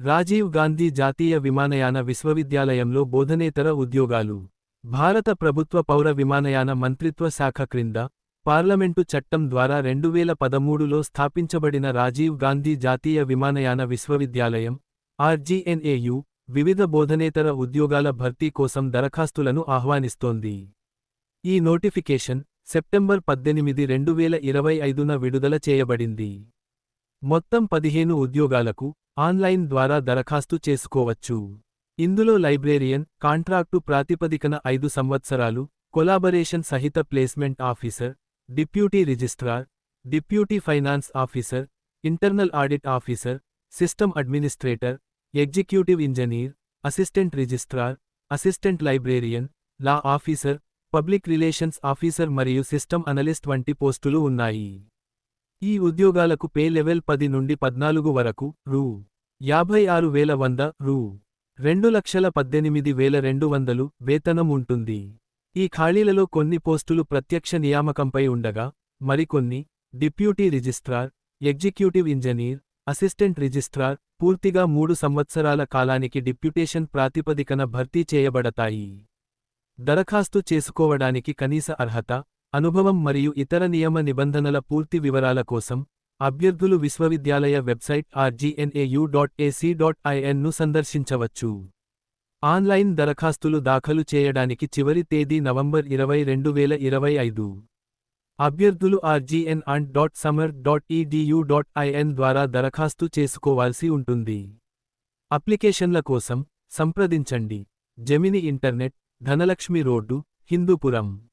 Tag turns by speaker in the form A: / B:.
A: రాజీవ్ గాంధీ జాతీయ విమానయాన విశ్వవిద్యాలయంలో బోధనేతర ఉద్యోగాలు. భారత ప్రభుత్వ పౌర విమానయాన మంత్రిత్వ శాఖ క్రింద పార్లమెంటు చట్టం ద్వారా రెండువేల పదమూడులో స్థాపించబడిన రాజీవ్ గాంధీ జాతీయ విమానయాన విశ్వవిద్యాలయం ఆర్జీఎన్ఏయు వివిధ బోధనేతర ఉద్యోగాల భర్తీ కోసం దరఖాస్తులను ఆహ్వానిస్తోంది. ఈ నోటిఫికేషన్ సెప్టెంబర్ పద్దెనిమిది రెండు వేల ఇరవై ఐదున విడుదల చేయబడింది. మొత్తం పదిహేను ఉద్యోగాలకు ఆన్లైన్ ద్వారా దరఖాస్తు చేసుకోవచ్చు. ఇందులో లైబ్రేరియన్ కాంట్రాక్టు ప్రాతిపదికన ఐదు సంవత్సరాలు కొలాబరేషన్ సహిత placement officer deputy registrar deputy finance officer internal audit officer system administrator executive engineer assistant registrar assistant librarian law officer public relations officer మరియు సిస్టమ్ అనలిస్ట్ వంటి పోస్టులు ఉన్నాయి. ఈ ఉద్యోగాలకు పే లెవెల్ పది నుండి పద్నాలుగు వరకు రూ. యాభై ఆరు వేల వంద రూ. రెండు లక్షల పద్దెనిమిది వేల రెండు వందలు వేతనం ఉంటుంది. ఈ ఖాళీలలో కొన్ని పోస్టులు ప్రత్యక్ష నియామకంపై ఉండగా మరికొన్ని deputy registrar executive engineer assistant registrar పూర్తిగా మూడు సంవత్సరాల కాలానికి డిప్యూటేషన్ ప్రాతిపదికన భర్తీ చేయబడతాయి. దరఖాస్తు చేసుకోవడానికి కనీస అర్హత అనుభవం మరియు ఇతర నియమ నిబంధనల పూర్తి వివరాల కోసం అభ్యర్థులు విశ్వవిద్యాలయ website RGNAU dot AC dot ఐఎన్ను సందర్శించవచ్చు. ఆన్లైన్ దరఖాస్తులు దాఖలు చేయడానికి చివరి తేదీ నవంబర్ ఇరవై రెండు వేల ఇరవై ఐదు. అభ్యర్థులు RGN and dot Samar dot EDU dot IN ద్వారా దరఖాస్తు చేసుకోవాల్సి ఉంటుంది. అప్లికేషన్ల కోసం సంప్రదించండి. Gemini internet Dhanalakshmi road Hindupuram.